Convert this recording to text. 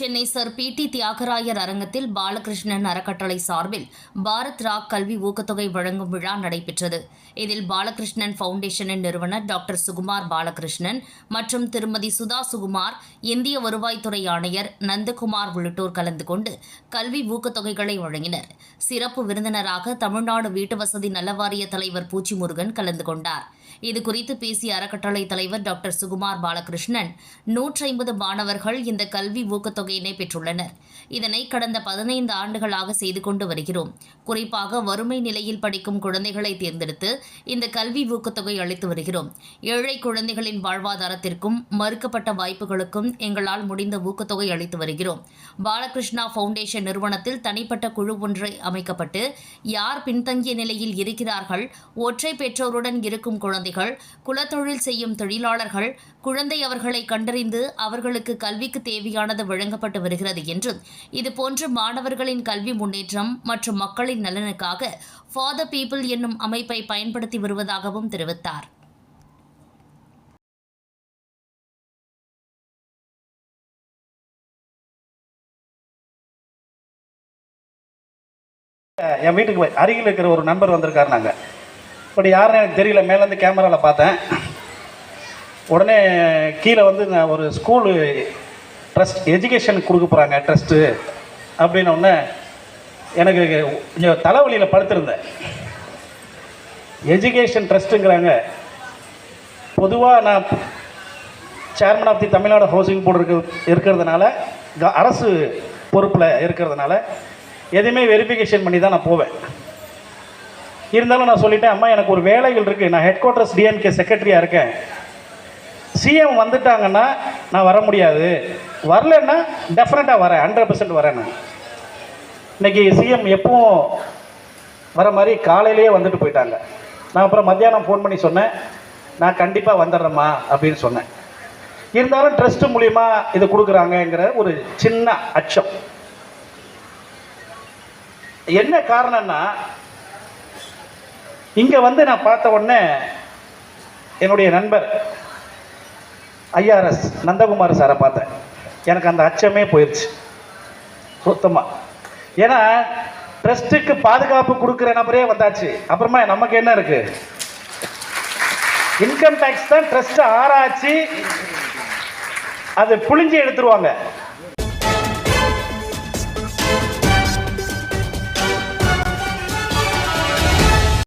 Chennai sir P. T. Thyagarayar அரங்கத்தில் பாலகிருஷ்ணன் அறக்கட்டளை சார்பில் பாரத் ராக் கல்வி ஊக்கத்தொகை வழங்கும் விழா நடைபெற்றது. இதில் பாலகிருஷ்ணன் ஃபவுண்டேஷனின் நிறுவனர் டாக்டர் சுகுமார் பாலகிருஷ்ணன் மற்றும் திருமதி சுதா சுகுமார் இந்திய வருவாய்த்துறை ஆணையர் நந்தகுமார் உள்ளிட்டோர் கலந்து கொண்டு கல்வி ஊக்கத்தொகைகளை வழங்கினர். சிறப்பு விருந்தினராக தமிழ்நாடு வீட்டுவசதி நலவாரிய தலைவர் பூச்சிமுருகன் கலந்து கொண்டார். இதுகுறித்து பேசிய அறக்கட்டளை தலைவர் டாக்டர் சுகுமார் பாலகிருஷ்ணன் நூற்றி ஐம்பது மாணவர்கள் இந்த கல்வி ஊக்கத்தொகை ஊக்கத்தொகையினை பெற்றுள்ளனர். இதனை கடந்த பதினைந்து ஆண்டுகளாக செய்து கொண்டு வருகிறோம். குறிப்பாக வறுமை நிலையில் படிக்கும் குழந்தைகளை தேர்ந்தெடுத்து இந்த கல்வி ஊக்கத்தொகை அளித்து வருகிறோம். ஏழை குழந்தைகளின் வாழ்வாதாரத்திற்கும் மறுக்கப்பட்ட வாய்ப்புகளுக்கும் எங்களால் முடிந்த ஊக்கத்தொகை அளித்து வருகிறோம். பாலகிருஷ்ணா ஃபவுண்டேஷன் நிறுவனத்தில் தனிப்பட்ட குழு ஒன்றை அமைக்கப்பட்டு யார் பின்தங்கிய நிலையில் இருக்கிறார்கள் ஒற்றை பெற்றோருடன் இருக்கும் குழந்தைகள் குலத்தொழில் செய்யும் தொழிலாளர்கள் குழந்தை அவர்களை கண்டறிந்து அவர்களுக்கு கல்விக்கு தேவையானது வழங்க வழங்கப்பட்டு வருகிறது என்றும் இதுபோன்று மாணவர்களின் கல்வி முன்னேற்றம் மற்றும் மக்களின் நலனுக்காக ஃபார் த பீப்புள் என்னும் அமைப்பை பயன்படுத்தி வருவதாகவும் தெரிவித்தார். என் வீட்டுக்கு அருகில் இருக்கிற ஒரு நண்பர் வந்திருக்காரு நாங்கள் இப்படி யாருன்னு எனக்கு தெரியல. மேலேருந்து கேமராவில் பார்த்தேன். உடனே கீழே வந்து நான் ஒரு ஸ்கூலு ட்ரஸ்ட் எஜுகேஷன் கொடுக்க போகிறாங்க ட்ரஸ்ட்டு அப்படின்னோடனே எனக்கு கொஞ்சம் தலைவலியில் படுத்திருந்தேன். எஜுகேஷன் ட்ரஸ்ட்டுங்கிறாங்க பொதுவாக நான் chairman of the Tamil Nadu housing board இருக்க இருக்கிறதுனால க- அரசு பொறுப்பில் இருக்கிறதுனால எதுவுமே வெரிஃபிகேஷன் பண்ணி தான் நான் போவேன். இருந்தாலும் நான் சொல்லிட்டேன் அம்மா எனக்கு ஒரு வேலைகள் இருக்குது நான் ஹெட் குவார்ட்டர்ஸ் டிஎம்கே செக்ரட்டரியாக இருக்கேன். சிஎம் வந்துட்டாங்கன்னா நான் வர முடியாது. வரலன்னா டெஃபினட்டாக வரேன் ஹண்ட்ரட் பர்சன்ட் வரேன் நான். இன்றைக்கி சிஎம் எப்பவும் வர மாதிரி காலையிலேயே வந்துட்டு போயிட்டாங்க. நான் அப்புறம் மத்தியானம் ஃபோன் பண்ணி சொன்னேன் நான் கண்டிப்பாக வந்துடுறேம்மா அப்படின்னு சொன்னேன். இருந்தாலும் ட்ரஸ்ட் மூலிமா இது கொடுக்குறாங்கங்கிற ஒரு சின்ன அச்சம். என்ன காரணம்னா இங்கே வந்து நான் பார்த்த உடனே என்னுடைய நண்பர் ஐஆர்எஸ் நந்தகுமார் சாரை பார்த்தேன். எனக்கு அந்த அச்சமே போயிடுச்சு சுத்தமாக ஏன்னா ட்ரஸ்ட்டுக்கு பாதுகாப்பு கொடுக்குற நபரே வந்தாச்சு. அப்புறமா நமக்கு என்ன இருக்கு? இன்கம் டேக்ஸ் தான் ட்ரஸ்ட்டை ஆராய்ச்சி அதை புழிஞ்சு எடுத்துருவாங்க.